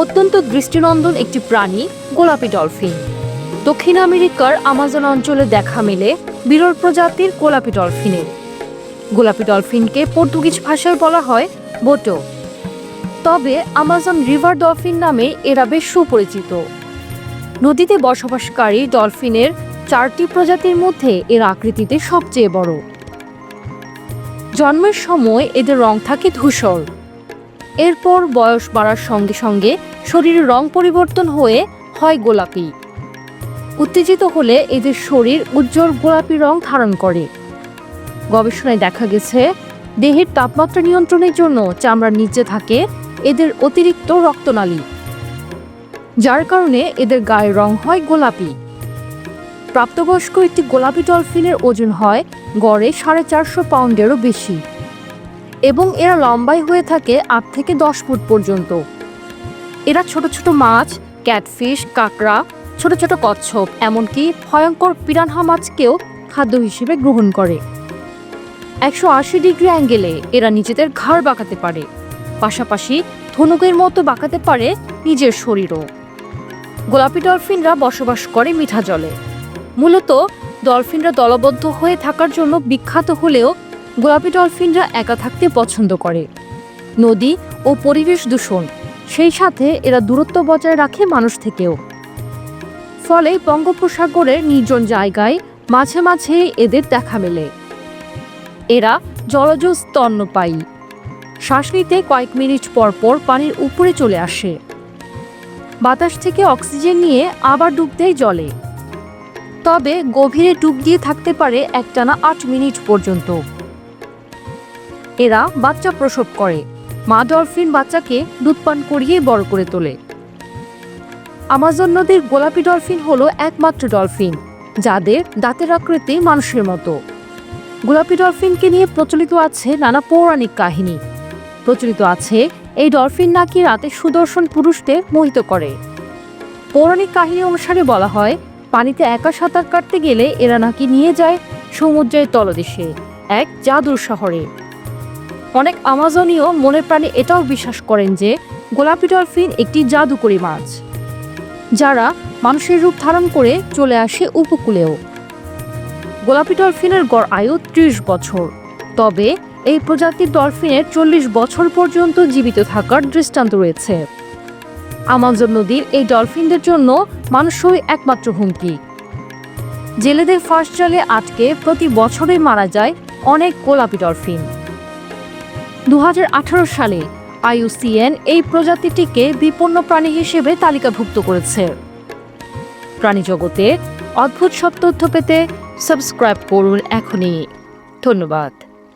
অত্যন্ত দৃষ্টিনন্দন একটি প্রাণী, গোলাপি ডলফিন। দক্ষিণ আমেরিকার আমাজন অঞ্চলে দেখা মেলে বিরল প্রজাতির গোলাপি ডলফিনের। গোলাপি ডলফিনকে পর্তুগিজ ভাষায় বলা হয় বোটো। তবে আমাজন রিভার ডলফিন নামে এরা বেশ সুপরিচিত। নদীতে বসবাসকারী ডলফিনের চারটি প্রজাতির মধ্যে এর আকৃতিতে সবচেয়ে বড়। জন্মের সময় এদের রং থাকে ধূসর। এরপর বয়স বাড়ার সঙ্গে সঙ্গে শরীরের রং পরিবর্তন হয়ে হয় গোলাপি। উত্তেজিত হলে এদের শরীর উজ্জ্বল গোলাপি রং ধারণ করে। গবেষণায় দেখা গেছে, দেহের তাপমাত্রা নিয়ন্ত্রণের জন্য চামড়ার নিচে থাকে এদের অতিরিক্ত রক্তনালী, যার কারণে এদের গায়ের রং হয় গোলাপি। প্রাপ্তবয়স্ক একটি গোলাপি ডলফিনের ওজন হয় গড়ে সাড়ে চারশো পাউন্ডেরও বেশি। এবং এরা লম্বাই হয়ে থাকে আট থেকে দশ ফুট পর্যন্ত। এরা ছোট ছোট মাছ, ক্যাটফিশ, কাঁকড়া, ছোট ছোট কচ্ছপ, এমনকি ভয়ঙ্কর পিরানহা মাছকেও খাদ্য হিসেবে গ্রহণ করে। একশো আশি ডিগ্রি অ্যাঙ্গেলে এরা নিজেদের ঘাড় বাঁকাতে পারে। পাশাপাশি ধনুকের মতো বাঁকাতে পারে নিজের শরীরও। গোলাপি ডলফিনরা বসবাস করে মিঠা জলে। মূলত ডলফিনরা দলবদ্ধ হয়ে থাকার জন্য বিখ্যাত হলেও গোলাপি ডলফিনরা একা থাকতে পছন্দ করে। নদী ও পরিবেশ দূষণ, সেই সাথে এরা দূরত্ব বজায় রাখে মানুষ থেকেও। ফলে বঙ্গোপসাগরের নির্জন জায়গায় মাঝে মাঝে এদের দেখা মেলে। এরা জলজ স্তন্যপায়ী। শ্বাস নিতে কয়েক মিনিট পর পর পানির উপরে চলে আসে। বাতাস থেকে অক্সিজেন নিয়ে আবার ডুব দেয় জলে। তবে গভীরে ডুব দিয়ে থাকতে পারে একটানা আট মিনিট পর্যন্ত। এরা বাচ্চা প্রসব করে। মা ডলফিন বাচ্চাকে দুধ পান করিয়ে বড় করে তোলে। আমাজন নদীর গোলাপি ডলফিন হলো একমাত্র ডলফিন, যাদের দাঁতের আকৃতি মানুষের মতো। গোলাপি ডলফিনকে নিয়ে প্রচলিত আছে নানা পৌরাণিক কাহিনী। প্রচলিত আছে, এই ডলফিন নাকি রাতে সুদর্শন পুরুষদের মোহিত করে। পৌরাণিক কাহিনী অনুসারে বলা হয়, পানিতে একা সাঁতার কাটতে গেলে এরা নাকি নিয়ে যায় সমুদ্রের তলদেশে, এক জাদুর শহরে। অনেক আমাজনীয় মনের প্রাণে এটাও বিশ্বাস করেন যে গোলাপি ডলফিন একটি জাদুকরী মাছ, যারা মানুষের রূপ ধারণ করে চলে আসে উপকূলেও। গোলাপি ডলফিনের গড় আয়ু ত্রিশ বছর, তবে এই প্রজাতির ডলফিনের চল্লিশ বছর পর্যন্ত জীবিত থাকার দৃষ্টান্ত রয়েছে। আমাজন নদীর এই ডলফিনদের জন্য মানুষই একমাত্র হুমকি। জেলেদের ফাঁস জালে আটকে প্রতি বছরে মারা যায় অনেক গোলাপি ডলফিন। দু হাজার আঠারো সালে আইউসিএন এই প্রজাতিটিকে বিপন্ন প্রাণী হিসেবে তালিকাভুক্ত করেছে। প্রাণী জগতে অদ্ভুত সব তথ্য পেতে সাবস্ক্রাইব করুন এখনই। ধন্যবাদ।